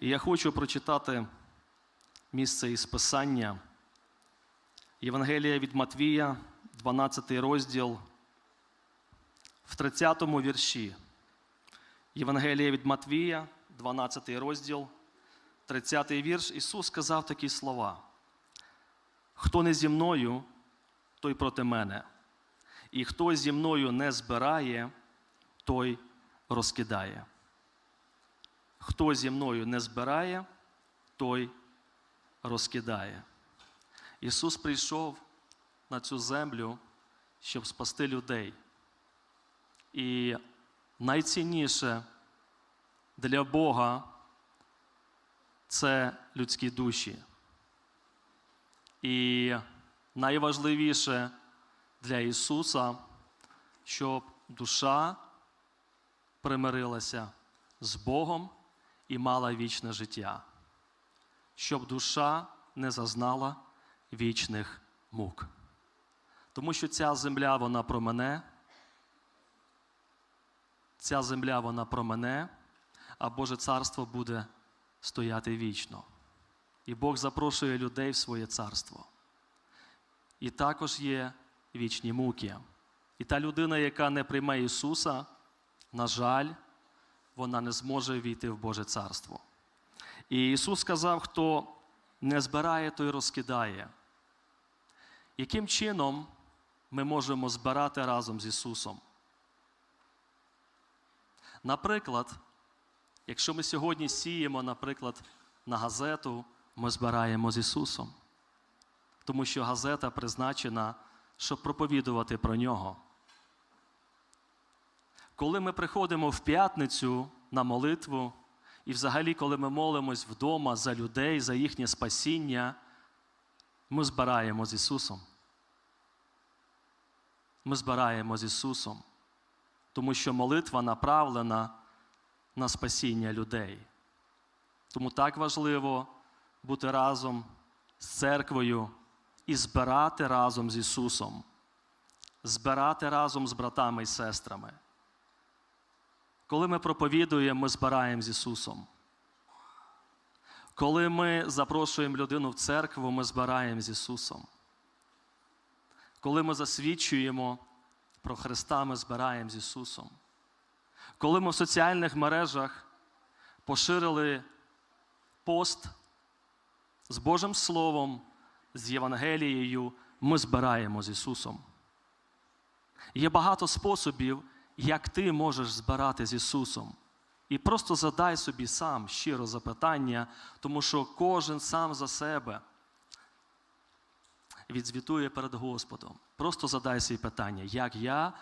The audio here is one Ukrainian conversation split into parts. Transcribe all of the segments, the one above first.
І я хочу прочитати місце із Писання. Євангелія від Матвія, 12 розділ, в 30 вірші. Євангелія від Матвія, 12 розділ, 30 вірш. Ісус сказав такі слова: Хто не зі мною, той проти мене. І хто зі мною не збирає, той розкидає. Хто зі мною не збирає, той розкидає. Ісус прийшов на цю землю, щоб спасти людей. І найцінніше для Бога це людські душі. І найважливіше для Ісуса, щоб душа примирилася з Богом і мала вічне життя, щоб душа не зазнала вічних мук. Тому що ця земля, вона про мене, ця земля, вона про мене, а Боже царство буде стояти вічно. І Бог запрошує людей в своє царство. І також є вічні муки. І та людина, яка не прийме Ісуса, на жаль, вона не зможе війти в Боже царство. І Ісус сказав, хто не збирає, той розкидає. Яким чином ми можемо збирати разом з Ісусом? Наприклад, якщо ми сьогодні сіємо, наприклад, на газету, ми збираємо з Ісусом. Тому що газета призначена, щоб проповідувати про нього. Коли ми приходимо в п'ятницю на молитву, і взагалі, коли ми молимось вдома за людей, за їхнє спасіння, ми збираємо з Ісусом. Ми збираємо з Ісусом, тому що молитва направлена на спасіння людей. Тому так важливо бути разом з церквою і збирати разом з Ісусом, збирати разом з братами і сестрами. Коли ми проповідуємо, ми збираємо з Ісусом. Коли ми запрошуємо людину в церкву, ми збираємо з Ісусом. Коли ми засвідчуємо про Христа, ми збираємо з Ісусом. Коли ми в соціальних мережах поширили пост з Божим Словом, з Євангелією, ми збираємо з Ісусом. Є багато способів, як ти можеш збирати з Ісусом. І просто задай собі сам щиро запитання, тому що кожен сам за себе відзвітує перед Господом. Просто задай собі питання, як я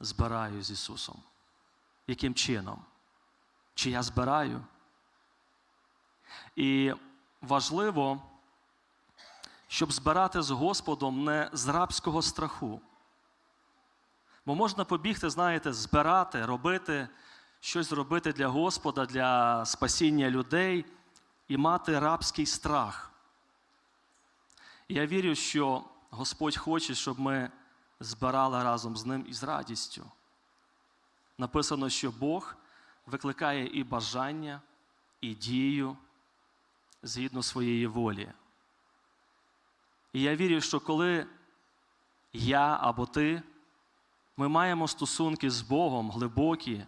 збираю з Ісусом? Яким чином? Чи я збираю? І важливо, щоб збирати з Господом не з рабського страху. Бо можна побігти, знаєте, збирати, робити, щось робити для Господа, для спасіння людей і мати рабський страх. Я вірю, що Господь хоче, щоб ми збирали разом з ним і з радістю. Написано, що Бог викликає і бажання, і дію згідно своєї волі. І я вірю, що коли я або ти, ми маємо стосунки з Богом глибокі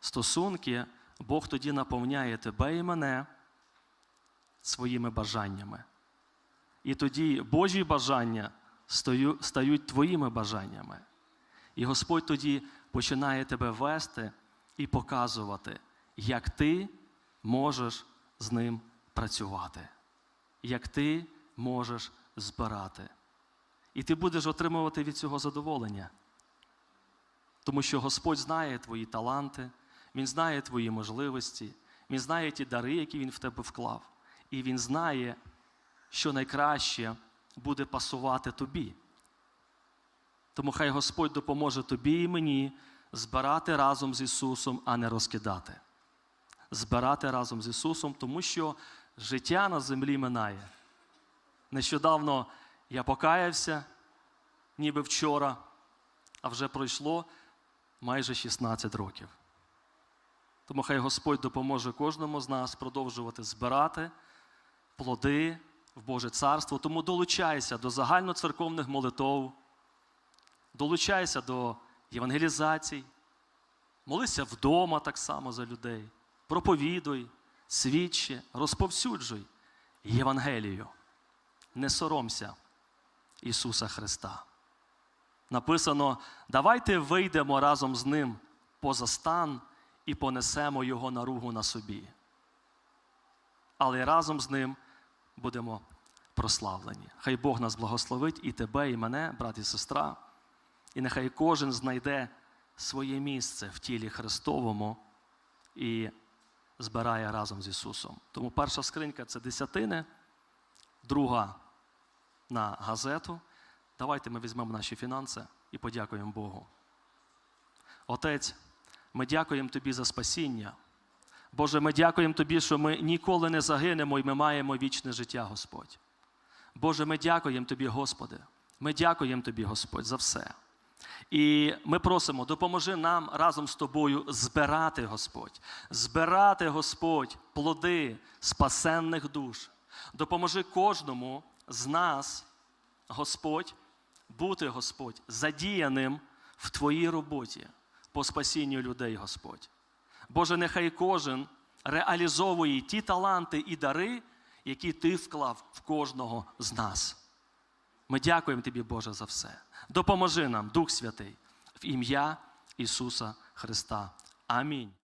стосунки, Бог тоді наповняє тебе і мене своїми бажаннями. І тоді Божі бажання стають твоїми бажаннями. І Господь тоді починає тебе вести і показувати, як ти можеш з ним працювати, як ти можеш збирати. І ти будеш отримувати від цього задоволення. Тому що Господь знає твої таланти, Він знає твої можливості, Він знає ті дари, які Він в тебе вклав. І Він знає, що найкраще буде пасувати тобі. Тому хай Господь допоможе тобі і мені збирати разом з Ісусом, а не розкидати. Збирати разом з Ісусом, тому що життя на землі минає. Нещодавно я покаявся, ніби вчора, а вже пройшло майже 16 років. Тому хай Господь допоможе кожному з нас продовжувати збирати плоди в Боже Царство. Тому долучайся до загальноцерковних молитов, долучайся до євангелізацій, молися вдома так само за людей, проповідуй, свідчи, розповсюджуй Євангелію. Не соромся Ісуса Христа. Написано: давайте вийдемо разом з Ним поза стан і понесемо Його наругу на собі. Але разом з Ним будемо прославлені. Хай Бог нас благословить і тебе, і мене, брат і сестра, і нехай кожен знайде своє місце в тілі Христовому і збирає разом з Ісусом. Тому перша скринька це десятини, друга на газету. Давайте ми візьмемо наші фінанси і подякуємо Богу. Отець, ми дякуємо Тобі за спасіння. Боже, ми дякуємо Тобі, що ми ніколи не загинемо і ми маємо вічне життя, Господь. Боже, ми дякуємо Тобі, Господи. Ми дякуємо Тобі, Господь, за все. І ми просимо, допоможи нам разом з тобою збирати, Господь, збирати, Господь, плоди спасенних душ. Допоможи кожному з нас, Господь, бути, Господь, задіяним в Твоїй роботі по спасінню людей, Господь. Боже, нехай кожен реалізовує ті таланти і дари, які Ти вклав в кожного з нас. Ми дякуємо Тобі, Боже, за все. Допоможи нам, Дух Святий, в ім'я Ісуса Христа. Амінь.